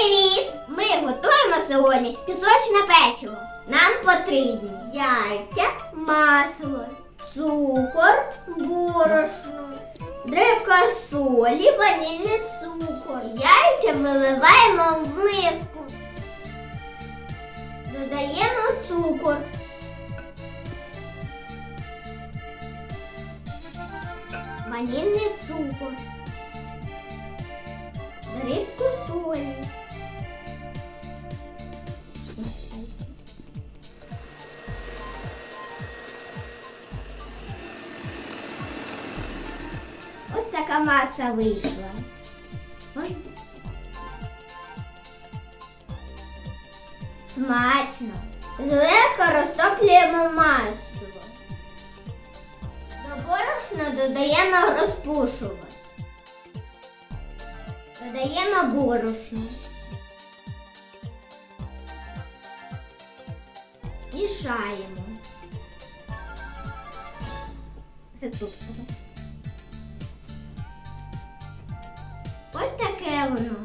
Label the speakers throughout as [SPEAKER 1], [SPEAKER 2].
[SPEAKER 1] Привіт! Ми готуємо сьогодні пісочне печиво. Нам потрібні яйця, масло, цукор, борошно, дрібка солі, ванільний цукор. Яйця виливаємо в миску. Додаємо цукор. Ванільний цукор. Дрібку солі. Така маса вийшла. Ой. Смачно. Злегка розтоплюємо масу. До борошна додаємо розпушувач. Додаємо борошно. Мішаємо. Все тут. Таке воно.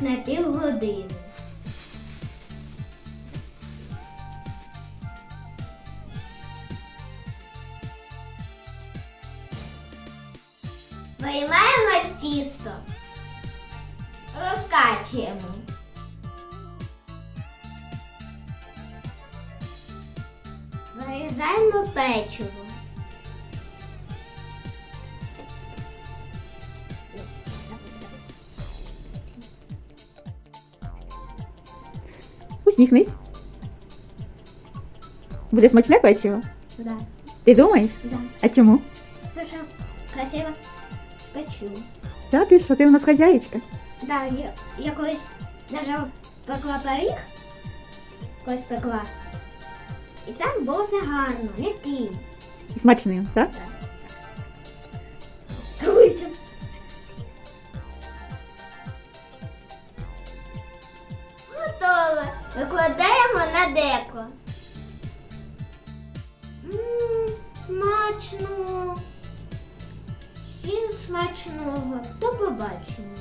[SPEAKER 1] На півгодини. Виймаємо тісто. Розкачуємо. Вирізаємо печиво.
[SPEAKER 2] Усміхнись. Буде смачне печиво?
[SPEAKER 1] Да,
[SPEAKER 2] Ти думаєш?
[SPEAKER 1] да.
[SPEAKER 2] А чому?
[SPEAKER 1] Це що красиво печу.
[SPEAKER 2] Та ти що, ти у нас хазяєчка?
[SPEAKER 1] Да, я, я колись даже пекла пиріг, колись пекла. І там було все гарно, м'який.
[SPEAKER 2] І смачним, так?
[SPEAKER 1] Витяг. Викладаємо на деко. Ммм, Смачно. Всім смачного. До побачення.